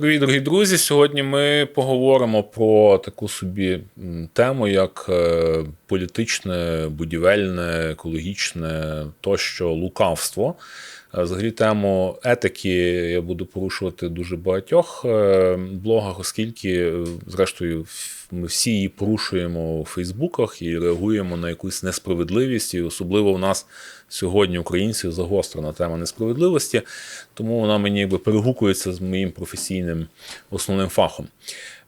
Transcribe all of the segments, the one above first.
Привіт, дорогі друзі! Сьогодні ми поговоримо про таку собі тему, як е, політичне, будівельне, екологічне тощо лукавство. Е, Взагалі тему етики я буду порушувати дуже багатьох е, блогах, оскільки, зрештою, ми всі її порушуємо у Фейсбуках і реагуємо на якусь несправедливість. І особливо в нас сьогодні, українців, загострена тема несправедливості, тому вона мені якби перегукується з моїм професійним основним фахом.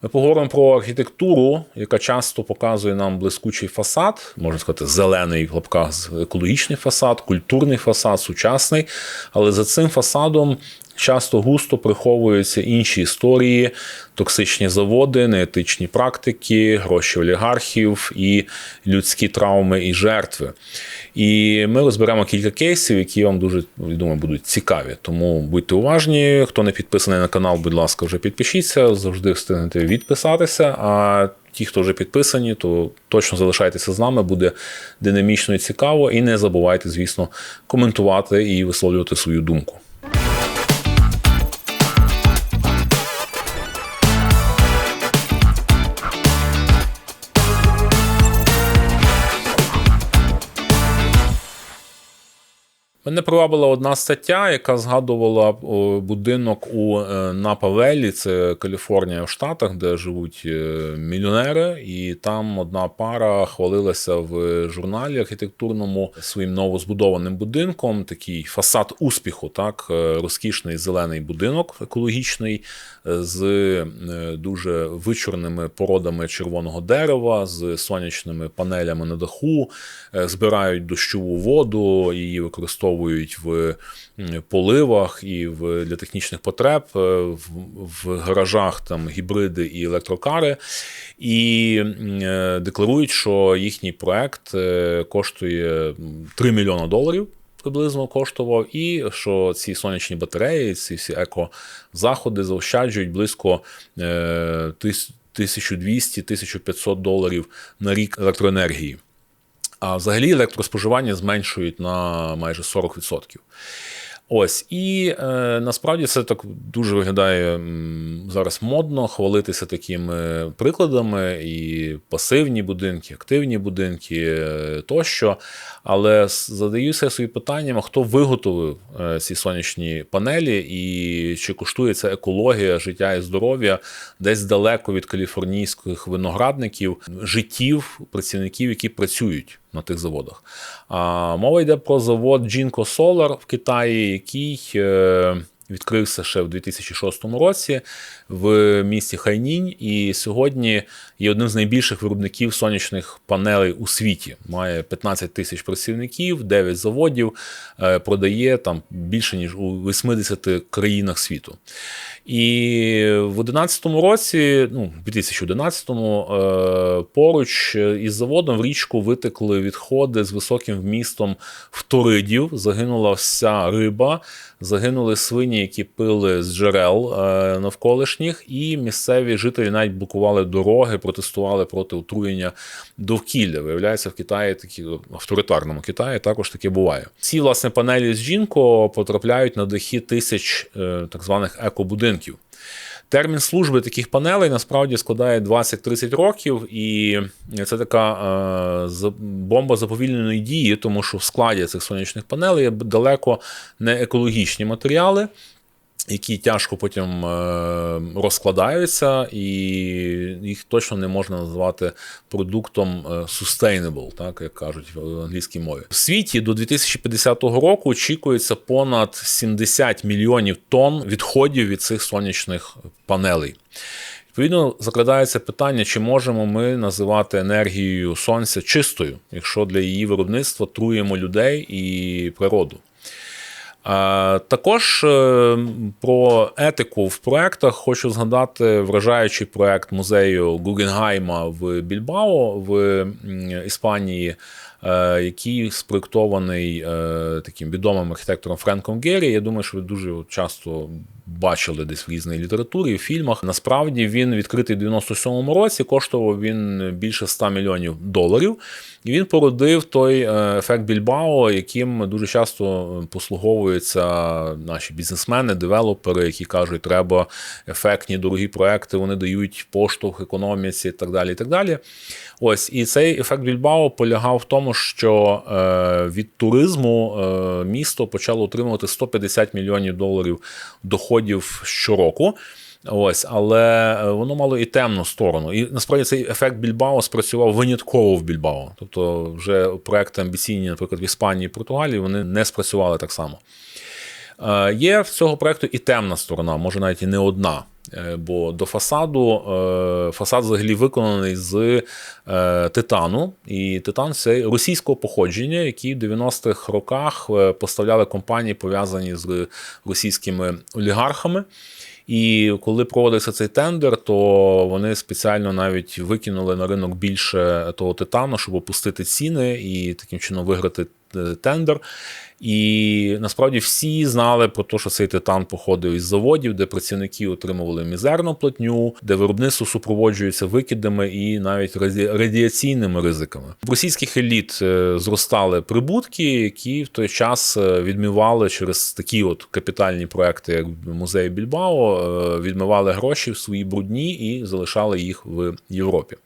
Ми поговоримо про архітектуру, яка часто показує нам блискучий фасад, можна сказати, зелений в лапках екологічний фасад, культурний фасад, сучасний. Але за цим фасадом часто густо приховуються інші історії, токсичні заводи, неетичні практики, гроші олігархів і людські травми і жертви. І ми розберемо кілька кейсів, які вам дуже думаю, будуть цікаві. Тому будьте уважні. Хто не підписаний на канал, будь ласка, вже підпишіться, завжди встигнете відписатися. А ті, хто вже підписані, то точно залишайтеся з нами, буде динамічно і цікаво. І не забувайте, звісно, коментувати і висловлювати свою думку. Мене привабила одна стаття, яка згадувала о, будинок у е, Напа-Веллі, це Каліфорнія в Штатах, де живуть е, мільйонери, і там одна пара хвалилася в журналі архітектурному своїм новозбудованим будинком. Такий фасад успіху, так е, розкішний зелений будинок екологічний е, з е, дуже вичорними породами червоного дерева, з сонячними панелями на даху, е, збирають дощову воду, її використовують в поливах і в для технічних потреб. е, В, в гаражах там гібриди і електрокари, і е, декларують, що їхній проект е, коштує м, 3 мільйони доларів. Приблизно коштував, і що ці сонячні батареї, ці всі еко-заходи заощаджують близько е, тис- 1200-1500 доларів на рік електроенергії. А взагалі електроспоживання зменшують на майже 40%. Ось і е, насправді це так дуже виглядає зараз модно хвалитися такими прикладами, і пасивні будинки, активні будинки е, тощо. Але задаюся собі питанням, хто виготовив е, ці сонячні панелі, і чи коштує це екологія, життя і здоров'я десь далеко від каліфорнійських виноградників, життів працівників, які працюють на тих заводах. А мова йде про завод Jinko Solar в Китаї, який е, відкрився ще в 2006 році в місті Хайнінь, і сьогодні є одним з найбільших виробників сонячних панелей у світі. Має 15 тисяч працівників, 9 заводів, е, продає там більше ніж у 80 країнах світу. І в 2011 році, ну, в 2011-му, е, поруч із заводом в річку витекли відходи з високим вмістом фторидів. Загинула вся риба, загинули свині, які пили з джерел е, навколишніх, і місцеві жителі навіть блокували дороги, протестували проти отруєння довкілля. Виявляється, в Китаї такі авторитарному Китаї також таке буває. Ці власне панелі з жінко потрапляють на дахи тисяч е, так званих екобудинків. Термін служби таких панелей насправді складає 20-30 років, і це така е, бомба заповільненої дії, тому що в складі цих сонячних панелей є далеко не екологічні матеріали. Які тяжко потім е, розкладаються, і їх точно не можна назвати продуктом е, sustainable, так як кажуть в англійській мові. В світі до 2050 року очікується понад 70 мільйонів тонн відходів від цих сонячних панелей. Відповідно, закладається питання, чи можемо ми називати енергією сонця чистою, якщо для її виробництва труємо людей і природу. А, Також е, про етику в проектах хочу згадати вражаючий проект музею Гугенгайма в Більбао в Іспанії, е, який спроєктований е, таким відомим архітектором Френком Геррі. Я думаю, що ви дуже часто бачили десь в різній літературі, в фільмах. Насправді він відкритий в 97-му році, коштував він більше 100 мільйонів доларів. І він породив той е, ефект Більбао, яким дуже часто послуговуються наші бізнесмени, девелопери, які кажуть, треба ефектні дорогі проекти, вони дають поштовх економіці і так далі. І так далі. Ось і цей ефект Більбао полягав в тому, що е, від туризму е, місто почало отримувати 150 мільйонів доларів доходів щороку. Ось, але е, воно мало і темну сторону. І насправді цей ефект Більбао спрацював винятково в Більбао. Тобто, вже проекти амбіційні, наприклад, в Іспанії і Португалії, вони не спрацювали так само. Е, Є в цього проекту і темна сторона, може навіть і не одна. Е, Бо до фасаду е, фасад взагалі виконаний з е, титану, і титан це російського походження, який в 90-х роках поставляли компанії, пов'язані з російськими олігархами. І коли проводився цей тендер, то вони спеціально навіть викинули на ринок більше того титану, щоб опустити ціни і таким чином виграти тендер. І насправді всі знали про те, що цей титан походив із заводів, де працівники отримували мізерну платню, де виробництво супроводжується викидами і навіть раді- радіаційними ризиками. В російських еліт е, зростали прибутки, які в той час е, відмивали через такі от капітальні проекти, як музей Більбао, е, відмивали гроші в свої брудні і залишали їх в Європі.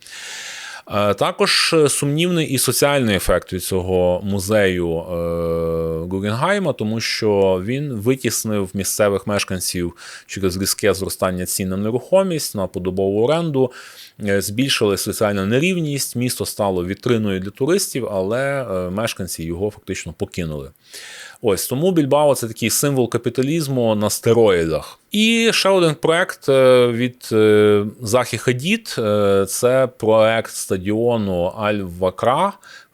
Е, Також е, сумнівний і соціальний ефект від цього музею е, Гугенгайма, тому що він витіснив місцевих мешканців через різке зростання цін на нерухомість, на подобову оренду, збільшили соціальну нерівність, місто стало вітриною для туристів, але мешканці його фактично покинули. Ось тому Більбао це такий символ капіталізму на стероїдах. І ще один проект е, від е, Захі Хадід. е, Це проект стадіону Аль-Вакра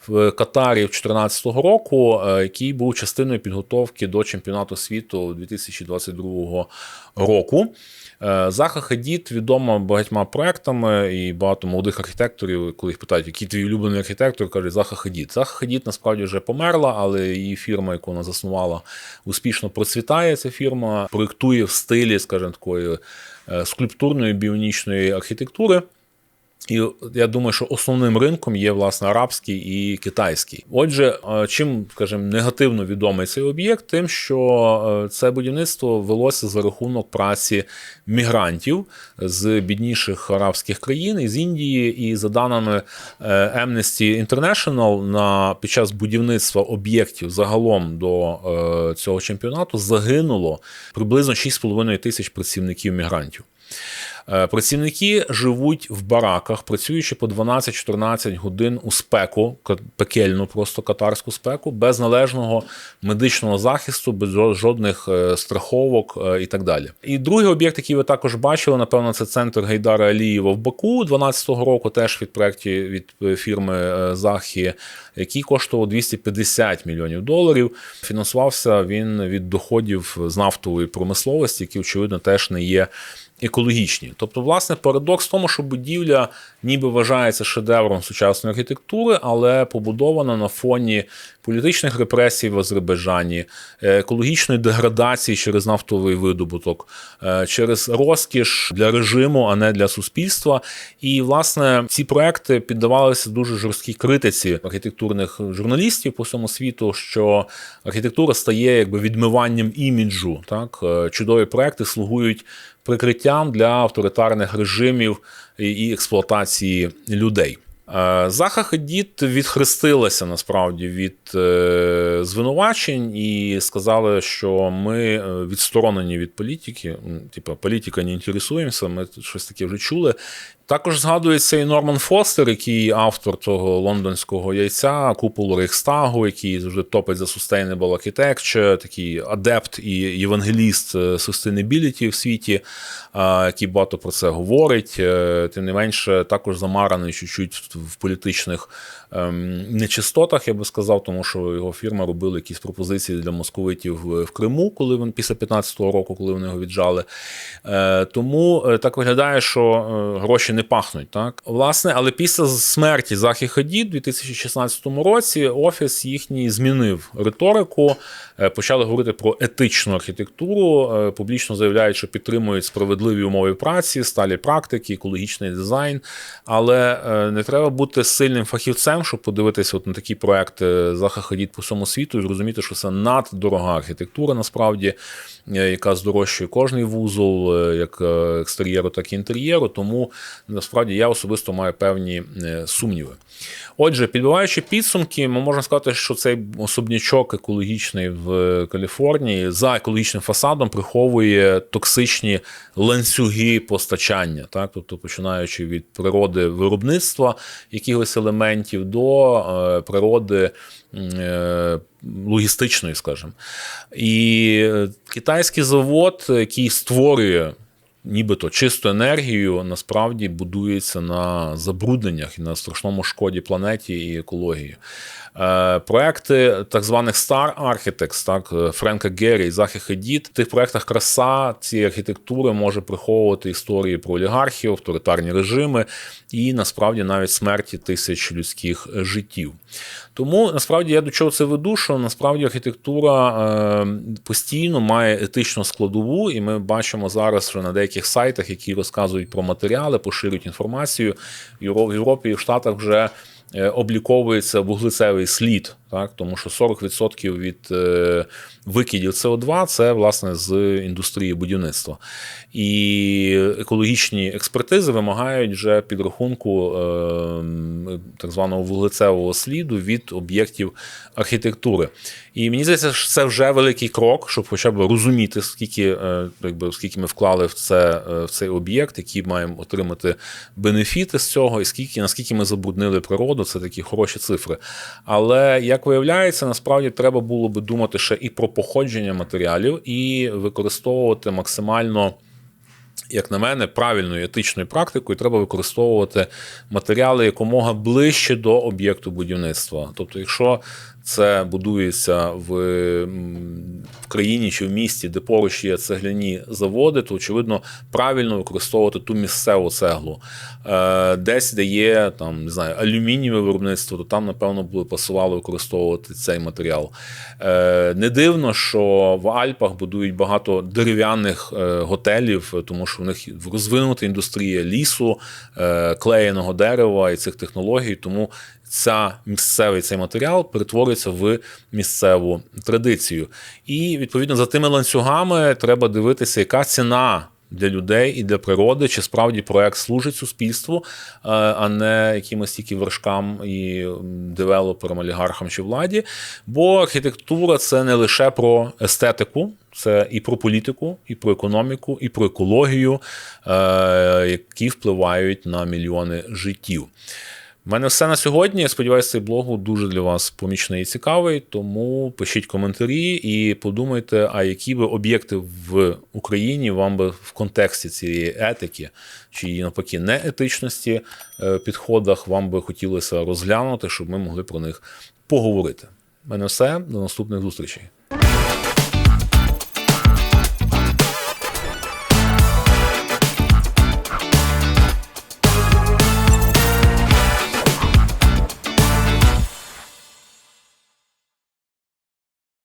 в Катарі 2014 року, який був частиною підготовки до чемпіонату світу 2022 року. Е, Заха Хадід відома багатьма проектами, і багато молодих архітекторів, коли їх питають, який твій улюблений архітектор, кажуть Заха Хадід. Заха Хадід насправді вже померла, але її фірма, яку вона заснувала, успішно процвітає. Ця фірма проєктує в стилі, скажімо, такої е, скульптурної біонічної архітектури. І я думаю, що основним ринком є власне арабський і китайський. Отже, е, чим скажімо, негативно відомий цей об'єкт, тим, що е, це будівництво велося за рахунок праці мігрантів з бідніших арабських країн із Індії, і за даними е, Amnesty International, на під час будівництва об'єктів загалом до цього чемпіонату загинуло приблизно 6,5 тисяч працівників мігрантів. Е, Працівники живуть в бараках, працюючи по 12-14 годин у спеку, пекельну просто катарську спеку, без належного медичного захисту, без жодних е, страховок е, і так далі. І другий об'єкт, який ви також бачили, напевно, це центр Гайдара Алієва в Баку 12-го року, теж від проєктів від фірми Захі, який коштував 250 мільйонів доларів. Фінансувався він від доходів з нафтової промисловості, які, очевидно, теж не є екологічні. Тобто, власне, парадокс в тому, що будівля ніби вважається шедевром сучасної архітектури, але побудована на фоні політичних репресій в Азербайджані, е, екологічної деградації через нафтовий видобуток, е, через розкіш для режиму, а не для суспільства. І, власне, ці проекти піддавалися дуже жорсткій критиці архітектурних журналістів по всьому світу, що архітектура стає якби відмиванням іміджу. Так, Е, чудові проекти слугують прикриттям для авторитарних режимів і- і експлуатації людей. Е, Заха Хадід відхрестилася насправді від е, звинувачень і сказали, що ми е, відсторонені від політики. М, Типа політика не інтересуємося. Ми щось таке вже чули. Також згадується і Норман Фостер, який автор того лондонського яйця, куполу Рейхстагу, який завжди топить за sustainable architecture, такий адепт і євангеліст е, sustainability в світі, а, який багато про це говорить. Е, Тим не менше, також замараний чуть-чуть в політичних ем, нечистотах, я би сказав, тому що його фірма робила якісь пропозиції для московитів в Криму, коли він після 15-го року, коли вони його віджали. Е, Тому е, так виглядає, що е, гроші не пахнуть. Так? Власне, але після смерті Захі Хадід у 2016 році офіс їхній змінив риторику, е, почали говорити про етичну архітектуру, е, публічно заявляють, що підтримують справедливі умови праці, сталі практики, екологічний дизайн. Але е, не треба бути сильним фахівцем, щоб подивитися от на такі проекти Заха Хадід по всьому світу і зрозуміти, що це наддорога архітектура, насправді, яка здорожчує кожний вузол, е, як е, екстер'єру, так і інтер'єру. Тому насправді я особисто маю певні е, сумніви. Отже, підбиваючи підсумки, ми можемо сказати, що цей особнячок екологічний в Каліфорнії за екологічним фасадом приховує токсичні ланцюги постачання, так тобто починаючи від природи виробництва якихось елементів до е, природи. Логістичної, скажімо. І е, китайський завод, який створює нібито чисту енергію, насправді будується на забрудненнях і на страшному шкоді планеті і екології. Е, Проекти так званих Star Architects, так, е, Френка Геррі Захі Хедід, в тих проектах краса цієї архітектури може приховувати історії про олігархів, авторитарні режими і насправді навіть смерті тисяч людських життів. Тому насправді я до чого це веду, що насправді архітектура е, постійно має етичну складову, і ми бачимо зараз, що на деяких сайтах, які розказують про матеріали, поширюють інформацію в Європі і в Штатах вже е, обліковується вуглецевий слід, так тому що 40% від е, викидів СО2 це власне з індустрії будівництва. І екологічні експертизи вимагають вже підрахунку е, так званого вуглецевого сліду від об'єктів архітектури. І мені здається, що це вже великий крок, щоб хоча б розуміти, скільки, е, якби, скільки ми вклали в, це, е, в цей об'єкт, які маємо отримати бенефіти з цього, і скільки, наскільки ми забруднили природу, це такі хороші цифри. Але як виявляється, насправді треба було би думати ще і про походження матеріалів, і використовувати максимально. Як на мене, правильною етичною практикою треба використовувати матеріали якомога ближче до об'єкту будівництва. Тобто, якщо це будується в, в країні чи в місті, де поруч є цегляні заводи, то очевидно правильно використовувати ту місцеву цеглу. Е, Десь, де є там, не знаю, алюмінієве виробництво, то там, напевно, було пасувало використовувати цей матеріал. Е, Не дивно, що в Альпах будують багато дерев'яних е, готелів, тому що в них розвинута індустрія лісу, клеєного дерева і цих технологій. Тому ця місцевий цей матеріал перетворюється в місцеву традицію. І відповідно за тими ланцюгами треба дивитися, яка ціна. Для людей і для природи, чи справді проект служить суспільству, е, а не якимось тільки вершкам і девелоперам, олігархам чи владі. Бо архітектура це не лише про естетику, це і про політику, і про економіку, і про екологію, е, які впливають на мільйони життів. У мене все на сьогодні. Я Сподіваюся, цей блог дуже для вас помічний і цікавий. Тому пишіть коментарі і подумайте, а які би об'єкти в Україні вам би в контексті цієї етики чи її навпаки неетичності е, підходах вам би хотілося розглянути, щоб ми могли про них поговорити. У мене все. До наступних зустрічей.